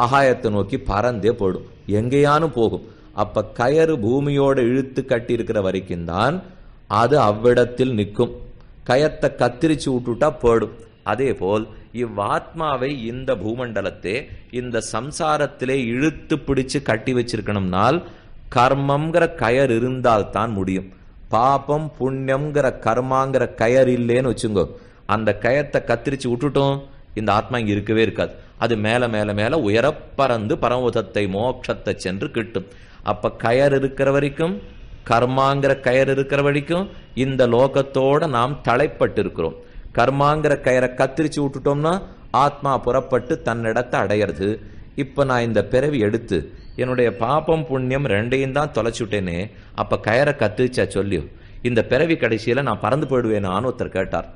ஆகாயத்தை நோக்கி பறந்தே போடும். எங்கேயானும் போகும். அப்ப கயறு பூமியோட இழுத்து கட்டி இருக்கிற வரைக்கும் தான் அது அவ்விடத்தில் நிற்கும். கயத்தை கத்திரிச்சு விட்டுட்டா போடும். அதே போல் இவ்வாத்மாவை இந்த பூமண்டலத்தை இந்த சம்சாரத்திலே இழுத்து பிடிச்சு கட்டி வச்சிருக்கணும்னால் கர்மம்ங்கிற கயர் இருந்தால் தான் முடியும். பாபம் புண்ணியம்ங்கிற கர்மாங்கிற கயர் இல்லேன்னு வச்சுங்கோ. அந்த கயத்தை கத்திரிச்சு விட்டுட்டோம். இந்த ஆத்மா இங்க இருக்கவே இருக்காது. அது மேல மேல மேல உயரப் பறந்து பரமபதத்தை மோட்சத்தை சென்று கிட்டும். அப்ப கயர் இருக்கிற வரைக்கும் கர்மாங்கிற கயர் இருக்கிற வரைக்கும் இந்த லோகத்தோட நாம் தலைப்பட்டு இருக்கிறோம் கர்மாங்கிற கயரை கத்திரிச்சு விட்டுட்டோம்னா ஆத்மா புறப்பட்டு தன்னிடத்தை அடையிறது. இப்ப நான் இந்த பிறவி எடுத்து என்னுடைய பாபம் புண்ணியம் ரெண்டையும் தான் தொலைச்சுட்டேனே அப்ப கயரை கத்திரிச்சா சொல்லியும் இந்த பிறவி கடைசியில நான் பறந்து போயிடுவேனான்னு ஒருத்தர் கேட்டார்.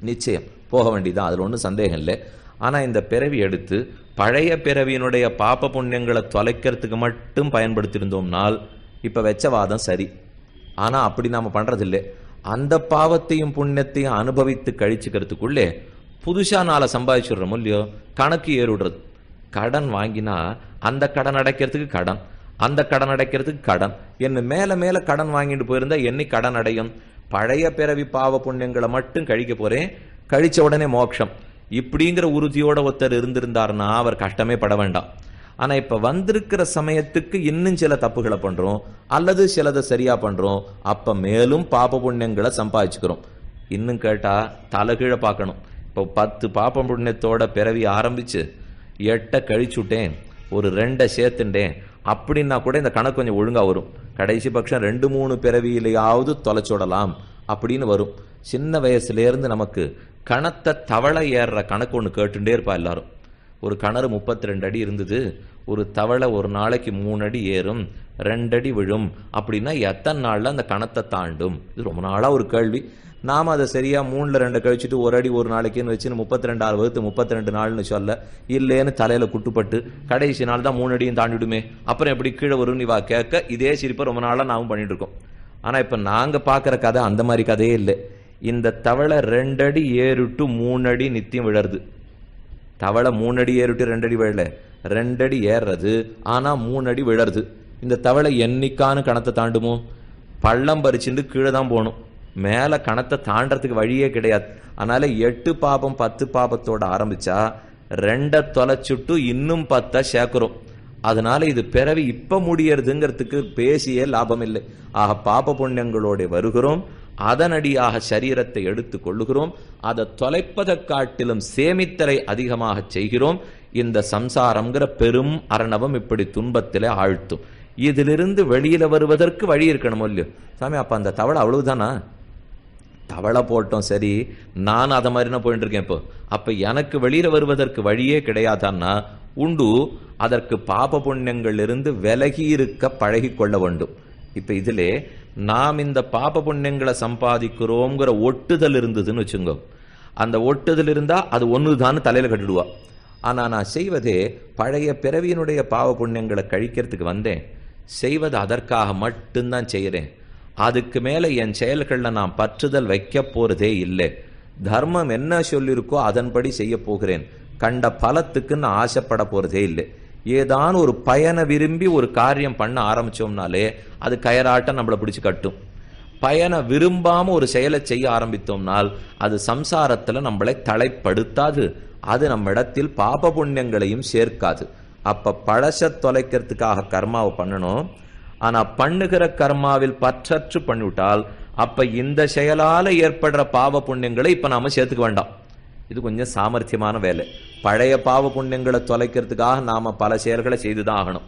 நிச்சயம் போக வேண்டியதான் அதுல ஒன்றும் சந்தேகம் இல்லை. ஆனால் இந்த பிறவி எடுத்து பழைய பிறவியினுடைய பாப புண்ணியங்களை தொலைக்கிறதுக்கு மட்டும் பயன்படுத்தியிருந்தோம்னால் இப்போ வச்ச வாதம் சரி. ஆனால் அப்படி நாம் பண்ணுறதில்லை அந்த பாவத்தையும் புண்ணியத்தையும் அனுபவித்து கழிச்சுக்கிறதுக்குள்ளே புதுசாக நாளை சம்பாதிச்சுடுறோம் இல்லையோ கணக்கு ஏறிடுறது கடன் வாங்கினா அந்த கடன் அடைக்கிறதுக்கு கடன் அந்த கடன் அடைக்கிறதுக்கு கடன். என்ன மேலே மேலே கடன் வாங்கிட்டு போயிருந்தா என்னை கடன் அடையும்? பழைய பிறவி பாவ புண்ணியங்களை மட்டும் கழிக்க போகிறேன் கழித்த உடனே மோட்சம். இப்படிங்கிற உறுதியோட ஒருத்தர் இருந்திருந்தாருன்னா அவர் கஷ்டமே பட வேண்டாம். ஆனா இப்ப வந்திருக்கிற சமயத்துக்கு இன்னும் சில தப்புகளை பண்றோம் அல்லது சிலதை சரியா பண்றோம் அப்ப மேலும் பாப புண்ணியங்களை சம்பாதிச்சுக்கிறோம். இன்னும் கேட்டா தலைகீழ பார்க்கணும். இப்போ பத்து பாப்ப புண்ணியத்தோட பிறவி ஆரம்பிச்சு எட்டை கழிச்சுட்டேன் ஒரு ரெண்டை சேர்த்துட்டேன் அப்படின்னா கூட இந்த கணக்கு கொஞ்சம் ஒழுங்கா வரும். கடைசி பட்சம் ரெண்டு மூணு பிறவியிலையாவது தொலைச்சுடலாம் அப்படின்னு வரும். சின்ன வயசுல இருந்து நமக்கு கணத்தை தவளை ஏறுற கணக்கு ஒன்று கேட்டுட்டே இருப்பா எல்லாரும். ஒரு கிணறு முப்பத்தி ரெண்டு அடி இருந்தது ஒரு தவளை ஒரு நாளைக்கு மூணு அடி ஏறும் ரெண்டடி விழும் அப்படின்னா எத்தனை நாளில் அந்த கணத்தை தாண்டும்? இது ரொம்ப நாளாக ஒரு கேள்வி. நாம் அதை சரியாக மூணில் ரெண்டு கழிச்சுட்டு ஒரு அடி ஒரு நாளைக்குன்னு வச்சுன்னு முப்பத்தி ரெண்டு ஆறு வகுத்து முப்பத்தி ரெண்டு நாள்னு சொல்ல இல்லைன்னு தலையில் குட்டுப்பட்டு கடைசி நாள் தான் மூணு அடியும் தாண்டிடுமே. அப்புறம் எப்படி கீழே வரும்னு இவா கேட்க இதே சிரிப்பை ரொம்ப நாளாக நாமும் பண்ணிட்டு இருக்கோம். ஆனால் இப்போ நாங்கள் பார்க்குற கதை அந்த மாதிரி கதையே இல்லை. இந்த தவளை ரெண்டடி ஏறிட்டு மூணடி நித்தியம் விழருது தவளை மூணடி ஏறிட்டு ரெண்டடி விழல. ரெண்டடி ஏறுறது ஆனால் மூணடி விழருது இந்த தவளை என்னைக்கான கணத்தை தாண்டுமோ? பள்ளம் பறிச்சுட்டு கீழே தான் போகணும். மேலே கணத்தை தாண்டறதுக்கு வழியே கிடையாது. அதனால எட்டு பாபம் பத்து பாபத்தோட ஆரம்பிச்சா ரெண்டை தொலைச்சுட்டு இன்னும் பத்தா சேர்க்குறோம். அதனால இது பிறவி இப்ப முடியறதுங்கிறதுக்கு பேசியே லாபம் இல்லை. ஆக பாப புண்ணியங்களோட வருகிறோம். அதனடியாக சரீரத்தை எடுத்துக் கொள்ளுகிறோம். அதை தொலைப்பதைக் காட்டிலும் சேமித்தலை அதிகமாக செய்கிறோம். இந்த சம்சாரம்ங்கிற பெரும் அரணவம் இப்படி துன்பத்திலே ஆழ்த்தும். இதிலிருந்து வெளியில வருவதற்கு வழி இருக்கணும் இல்லையோ? சாமி அப்ப அந்த தவளை அவ்வளவுதானா? தவளை போட்டோம் சரி. நான் அதை மாதிரினா போயிட்டு இருக்கேன் இப்போ. அப்ப எனக்கு வெளியில வருவதற்கு வழியே கிடையாதான்னா உண்டு. அதற்கு பாப புண்ணியங்கள் இருந்து விலகி இருக்க பழகி கொள்ள வேண்டும். இப்ப இதிலே நாம் இந்த பாப புண்ணியங்களை சம்பாதிக்கிறோங்கிற ஒட்டுதல் இருந்ததுன்னு வச்சுங்க. அந்த ஒட்டுதல் இருந்தால் அது ஒன்றுதானு தலையில் கட்டிடுவா. ஆனால் நான் செய்வதே பழைய பிறவியினுடைய பாவ புண்ணியங்களை கழிக்கிறதுக்கு வந்தேன். செய்வது அதற்காக மட்டும்தான் செய்கிறேன் அதுக்கு மேலே என் செயல்களில் நான் பற்றுதல் வைக்க போகிறதே இல்லை. தர்மம் என்ன சொல்லியிருக்கோ அதன்படி செய்ய போகிறேன். கண்ட பலத்துக்கு நான் ஆசைப்பட போகிறதே இல்லை. ஏதான் ஒரு பயனை விரும்பி ஒரு காரியம் பண்ண ஆரம்பிச்சோம்னாலே அது கயராட்டம் நம்மளை பிடிச்சு கட்டும். பயனை விரும்பாம ஒரு செயலை செய்ய ஆரம்பித்தோம்னால் அது சம்சாரத்துல நம்மளை தலைப்படுத்தாது. அது நம்ம இடத்தில் பாப புண்ணியங்களையும் சேர்க்காது. அப்ப பழச தொலைக்கிறதுக்காக கர்மாவை பண்ணணும். ஆனா பண்ணுகிற கர்மாவில் பற்றற்று பண்ணிவிட்டால் அப்ப இந்த செயலால ஏற்படுற பாவ புண்ணியங்களை இப்ப நாம சேர்த்துக்க வேண்டாம். இது கொஞ்சம் சாமர்த்தியமான வேலை. பழைய பாவ புண்ணியங்களை தொலைக்கிறதுக்காக நாம பல செயல்களை செய்துதான் ஆகணும்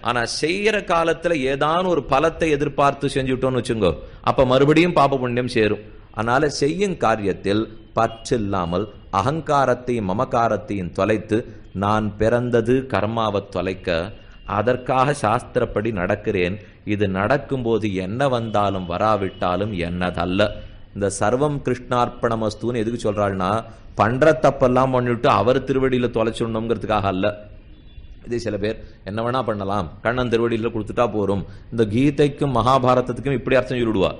ஆனா செய்யற காலத்துல ஏதான ஒரு பலத்தை எதிர்பார்த்து செஞ்சுட்டோம்னு வச்சுங்கோ அப்ப மறுபடியும் பாப புண்ணியம் சேரும். அதனால செய்யும் காரியத்தில் பற்றில்லாமல் அகங்காரத்தையும் மமகாரத்தையும் தொலைத்து நான் பிறந்தது கர்மாவை தொலைக்க அதற்காக சாஸ்திரப்படி நடக்கிறேன். இது நடக்கும்போது என்ன வந்தாலும் வராவிட்டாலும் என்னதல்ல. இந்த சர்வம் கிருஷ்ணார்ப்பணமஸ்துன்னு எதுக்கு சொல்கிறாருன்னா பண்ற தப்பெல்லாம் பண்ணிவிட்டு அவர் திருவடியில தொலைச்சிடணுங்கிறதுக்காக அல்ல. இதே சில பேர் என்ன வேணா பண்ணலாம். கண்ணன் திருவடியில கொடுத்துட்டா போறோம் இந்த கீதைக்கும் மகாபாரதத்துக்கும் இப்படி அர்த்தம் சொல்லிடுவா.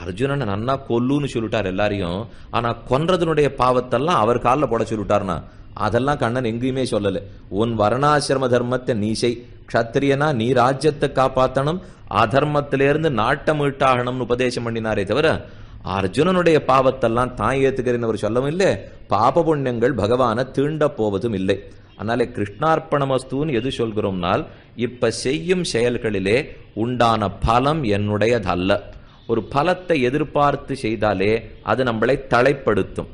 அர்ஜுனனை நன்னா கொல்லுன்னு சொல்லிட்டார் எல்லாரையும். ஆனா கொன்றதனுடைய பாவத்தெல்லாம் அவர் காலில் போட சொல்லிட்டார்னா அதெல்லாம் கண்ணன் எங்கேயுமே சொல்லல. உன் வர்ணாசிரம தர்மத்தை நீசை க்ஷத்திரியனா நீ ராஜ்யத்தை காப்பாற்றணும் அதர்மத்திலேருந்து நாட்டம் மீட்டாகணும்னு உபதேசம் பண்ணினாரே தவிர அர்ஜுனனுடைய பாவத்தெல்லாம் தான் ஏத்துக்கிறேன்னு அவர் சொல்லவும் இல்லை. பாப புண்ணியங்கள் பகவானை தீண்ட போவதும் இல்லை. அதனாலே கிருஷ்ணார்ப்பணமஸ்தூன்னு எது சொல்கிறோம்னால் இப்ப செய்யும் செயல்களிலே உண்டான பலம் என்னுடையதல்ல. ஒரு பலத்தை எதிர்பார்த்து செய்தாலே அது நம்மளை தலைப்படுத்தும்.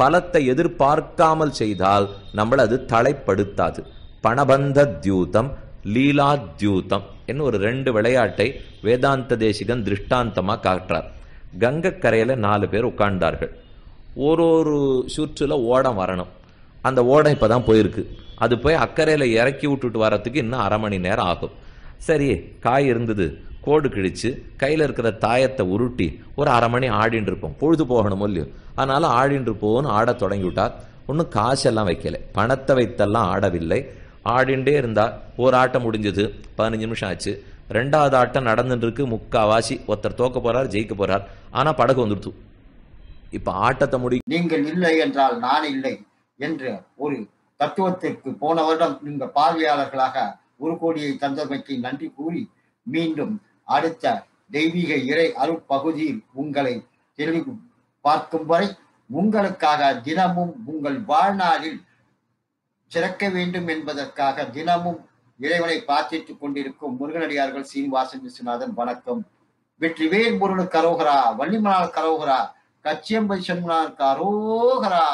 பலத்தை எதிர்பார்க்காமல் செய்தால் நம்மளை அது தலைப்படுத்தாது. பணபந்த தியூதம் லீலா தியூதம் என்ன ஒரு ரெண்டு விளையாட்டை வேதாந்த தேசிகன் திருஷ்டாந்தமாக காட்டுறார். கங்கக்கரையில் நாலு பேர் உட்கார்ந்தார்கள். ஒரு ஒரு சுற்றில் ஓடம் வரணும். அந்த ஓடம் இப்போ தான் போயிருக்கு. அது போய் அக்கறையில் இறக்கி விட்டுட்டு வரத்துக்கு இன்னும் அரை மணி நேரம் ஆகும். சரி காய் இருந்தது. கோடு கிழிச்சு கையில் இருக்கிற தாயத்தை உருட்டி ஒரு அரை மணி ஆடின்னு இருப்போம். பொழுது போகணும் இல்லையோ. அதனால் ஆடின்னு இருப்போம்னு ஆடத் தொடங்கி விட்டா ஒன்றும் காசெல்லாம் வைக்கலை. பணத்தை வைத்தெல்லாம் ஆடவில்லை. ஆடிண்டே இருந்தால் ஒரு ஆட்டம் முடிஞ்சது. பதினஞ்சு நிமிஷம் ஆச்சு. ரெண்டாவது ஆட்டம் நடந்துட்டு இருக்கு முக்காவாசி ஒருத்தர் தோக்க போறார் ஜெயிக்க போறார். ஆனா படகு வந்துடுத்து. இப்ப ஆட்டத்தை முடி நீங்கள் இல்லை என்றால் நான் இல்லை என்று ஒரு தத்துவத்திற்கு போன வருடம் நீங்க பார்வையாளர்களாக ஒரு கோடியை தந்தமைக்கு நன்றி கூறி மீண்டும் அடுத்த தெய்வீக இறை அருட்பகுதியில் உங்களை தெளிவு பார்க்கும் வரை உங்களுக்காக தினமும் உங்கள் வாழ்நாளில் சிறக்க வேண்டும் என்பதற்காக தினமும் இறைவனை பிரார்த்தித்துக் கொண்டிருக்கும் முருகனடியார்கள் சீனிவாசன் விஸ்வநாதன் வணக்கம். வெற்றிவேல் முருகனுக்கு அரோகரா வள்ளிமலால் கரோகரா கச்சியம்பை சண்முனாருக்கு அரோகரா.